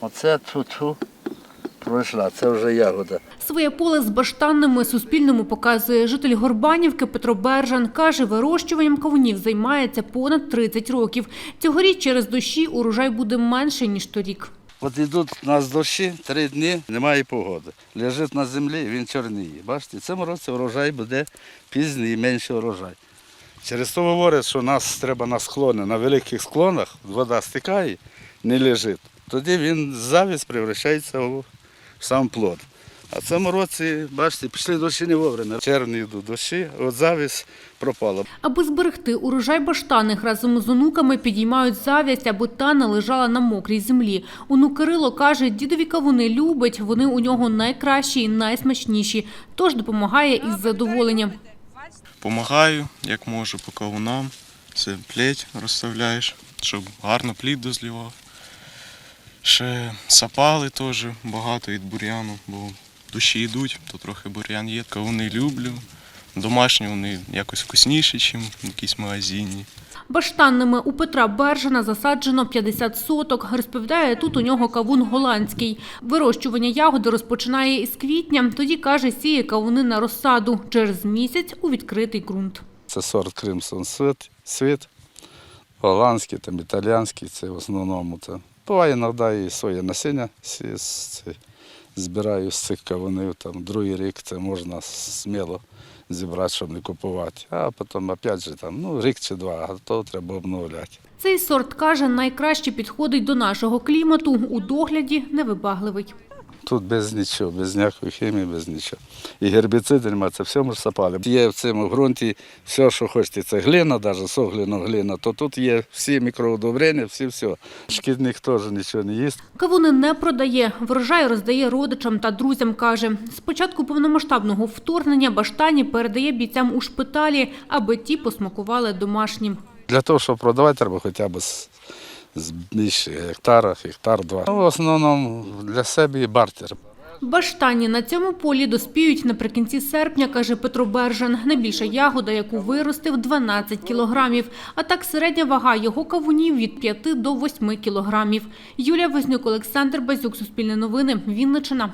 Оце тут пройшла, це вже ягода. Своє поле з баштанними Суспільному показує житель Горбанівки Петро Бержан. Каже, вирощуванням кавунів займається понад 30 років. Цьогоріч через дощі урожай буде менше, ніж торік. От йдуть у нас дощі, три дні, немає погоди. Лежить на землі, він чорніє. Бачите, цьому році урожай буде пізній, менший урожай. Через то говорять, що нас треба на склони, на великих склонах вода стикає, не лежить. Тоді він завість превращається у сам плод. А в цьому році, бачите, пішли дощі не вовремя. В червні йдуть дощі, от завість пропала. Аби зберегти урожай баштаних, разом з онуками підіймають зав'язь, аби та не лежала на мокрій землі. Онук Кирило каже, дідові кавуни любить, вони у нього найкращі і найсмачніші, тож допомагає із задоволенням. Помагаю, як можу, по кавунам. Це плеть розставляєш, щоб гарно плід дозлівав. Ще сапали теж багато від бур'яну, бо душі йдуть, то трохи бур'ян є. Кавуни люблю. Домашні вони якось вкусніші, ніж якісь магазинні. Баштанними у Петра Бержана засаджено 50 соток. Розповідає, тут у нього кавун голландський. Вирощування ягоди розпочинає із квітня. Тоді, каже, сіє кавуни на розсаду. Через місяць у відкритий ґрунт. Це сорт Кримсон світ, світ. Голландський, там, італійський, це в основному. Це. Буває іноді і своє насіння збираю з цих кавунів. Там, другий рік це можна сміло зібрати, щоб не купувати. А потім, опять же, там, ну, рік чи два, а то треба обновляти. Цей сорт, каже, найкраще підходить до нашого клімату. У догляді невибагливий. Тут без нічого, без ніякої хімії, без нічого. І гербіциди немає, це все ми сапали. Є в цьому ґрунті все, що хочете. Це глина, навіть согліна глина, то тут є всі мікроудобрення, всі все. Шкідник теж нічого не їсть. Кавуни не продає, врожай роздає родичам та друзям, каже. З початку повномасштабного вторгнення баштані передає бійцям у шпиталі, аби ті посмакували домашнім. Для того, щоб продавати, треба хоча б більше гектара, гектар два. Ну, в основному для себе і бартер. Баштані на цьому полі доспіють наприкінці серпня, каже Петро Бержан. Найбільша ягода, яку виростив, 12 кілограмів. А так середня вага його кавунів від 5 до 8 кілограмів. Юлія Вознюк, Олександр Базюк, Суспільне новини, Вінниччина.